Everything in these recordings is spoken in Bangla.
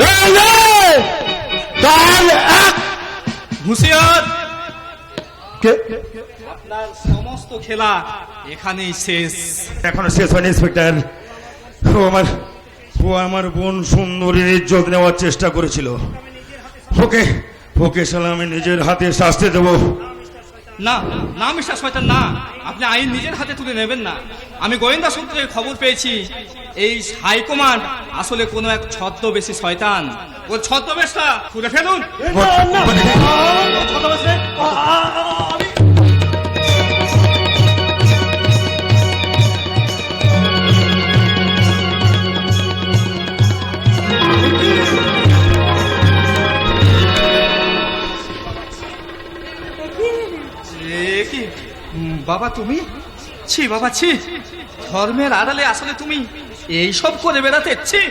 এই নে! তার এক হুঁশিয়ার। আপনার সমস্ত খেলা এখানেই শেষ। এখনও শেষ হয়নি ইন্সপেক্টর। ও আমার ও আমার বোন সুন্দরীর ইজ্জত নেওয়ার চেষ্টা করেছিল। ওকে ওকে শালা আমি নিজের হাতে শাস্তি দেবো। না না মিস্টার শয়তান না আপনি আইন নিজের হাতে তুলে নেবেন না আমি গোয়েন্দা সূত্রে খবর পেয়েছি এই হাইকমান্ড আসলে কোনো এক ছদ্মবেশী শয়তান ও ছদ্মবেশটা খুলে ফেলুন বাবা তুমি? ছি বাবা ছি। ধর্মের আড়ালে আসলে তুমি এই সব করে বেড়াতে ছি।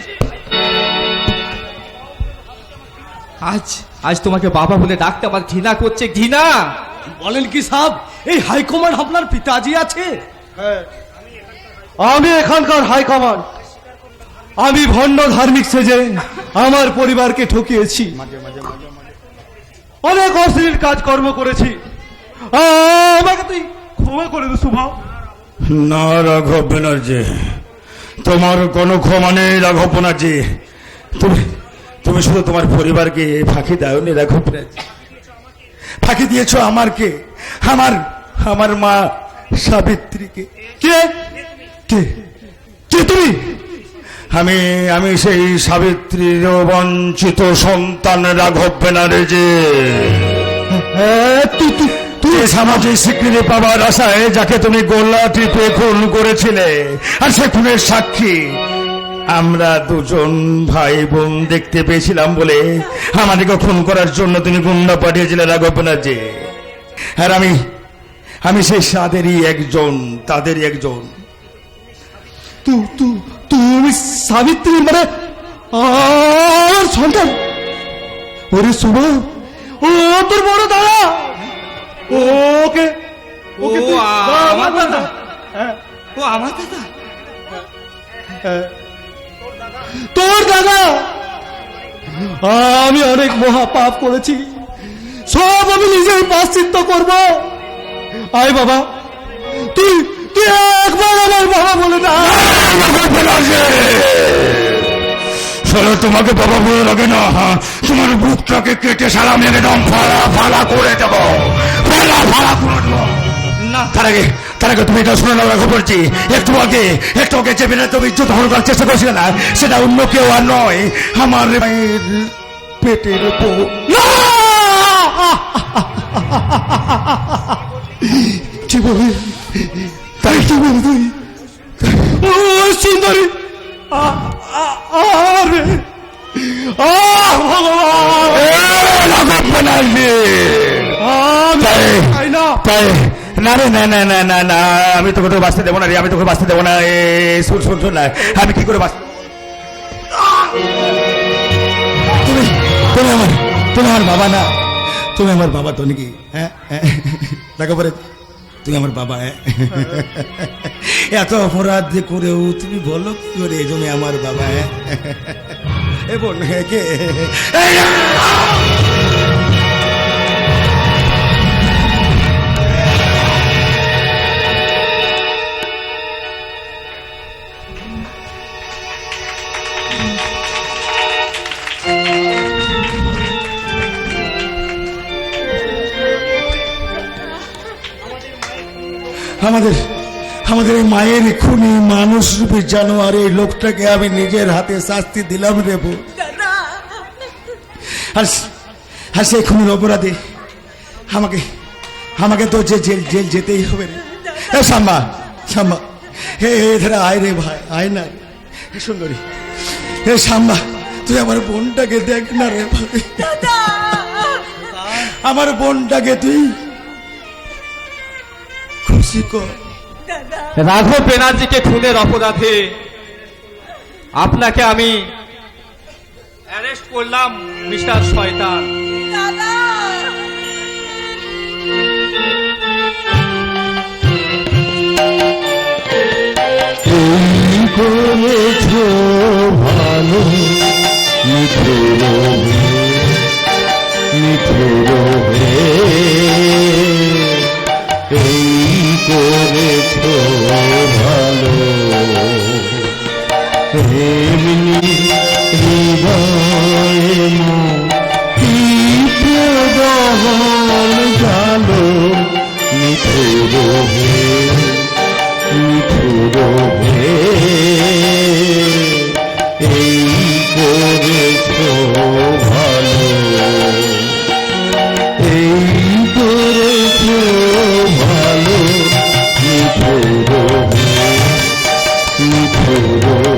আজ আজ তোমাকে বাবা বলে ডাকতে আমার ঘৃণা করছে ঘৃণা! বলেন কি সাহেব এই হাইকমান্ড আপনার পিতাজি আছে? আমি এখানকার হাইকমান্ড। আমি ভণ্ড ধার্মিক সেজে আমার পরিবারকে ঠকিয়েছি। অনেক অশ্লীল কাজকর্ম করেছি। আমাকে তুই ক্ষমা করে দে শুভাও না রাঘব ব্যানার্জি তোমার কোনো ক্ষমা নেই রাঘব ব্যানার্জি তুমি তুমি শুধু তোমার পরিবারকে ফাঁকি দাওনি রাঘব ব্যানার্জি ফাঁকি দিয়েছ আমারকে, আমার আমার মা সাবিত্রীকে। কে? কে? কে তুমি? আমি আমি সেই সাবিত্রীর বঞ্চিত সন্তান রাঘব ব্যানার্জি সামাজিক স্বীকৃতি পাবার আশায় যাকে তুমি গোল্লা টিপে খুন করেছিলে, আর সে খুনের সাক্ষী। আমরা দুজন ভাই বোন দেখতে পেয়েছিলাম বলে আমাদেরকে খুন করার জন্য তুমি গুন্ডা পাঠিয়েছিলে রাঘব ব্যানার্জি আর আমি আমি সেই সাদেরই একজন তাদেরই একজন। তুমি সাবিত্রী মানে সন্তান? ওরে শুভ ও তোর বড় দাদা! ওকে ওকে ও, তুই- আমার দাদা। ও আমার দাদা। তোর দাদা! আমি অনেক মহা পাপ করেছি। সব আমি নিজেই পাশ্চিত্য করব। আয় বাবা। তুই তুই একবার আমার বাবা বলে না। শোনো, তোমাকে বাবা বলে লাগে না? তোমার বুকটাকে কেটে সারা মেরে দম ফালা ফালা করে দেব ফালা ফালা করে দেবো না, তার আগে তার আগে তুমি এটা শুনে নেওয়া বলছি, একটু আগে একটু আগে চেপে না তুমি ইজ্জত হরণ করার চেষ্টা করছিলে না, সেটা অন্য কেউ আর নয়, আমার পেটের না! কি বলি তাই কি বলি তুই তাই চাই না। রে না না না না না আমি তোকে তোকে বাঁচতে দেবো না রে আমি তোকে বাঁচতে দেবো না। এ শুন শুন শুন না আমি কি করে বাঁচ তুমি তুমি আমার তুমি আমার বাবা না। তুমি আমার বাবা তো নাকি হ্যাঁ হ্যাঁ। দেখো পরে তুমি আমার বাবা হ্যাঁ। এত অপরাধ যে করেও তুমি বলো কি করে তুমি আমার বাবা হ্যাঁ। এ বোন কে? আমাদের আমাদের এই মায়ের খুনি মানুষ রূপে জানোয়ার এই লোকটাকে আমি নিজের হাতে শাস্তি দিলাম রে আর আর সেই খুনির অপরাধে আমাকে আমাকে তো যে জেল জেল যেতেই হবে রে। এ সাম্মা সাম্মা হে ধরে আয় রে ভাই আয় না। হে সুন্দরী হে সাম্মা তুই আমার বোনটাকে দেখ না রে ভাই। আমার বোনটাকে তুই রাঘব ব্যানার্জিকে খুনের অপরাধে আপনাকে আমি অ্যারেস্ট করলাম মিস্টার শয়তান। করেছ গহন জালো নিঠুর এই করেছ ভালো এই করেছ ভালো নিঠুর হে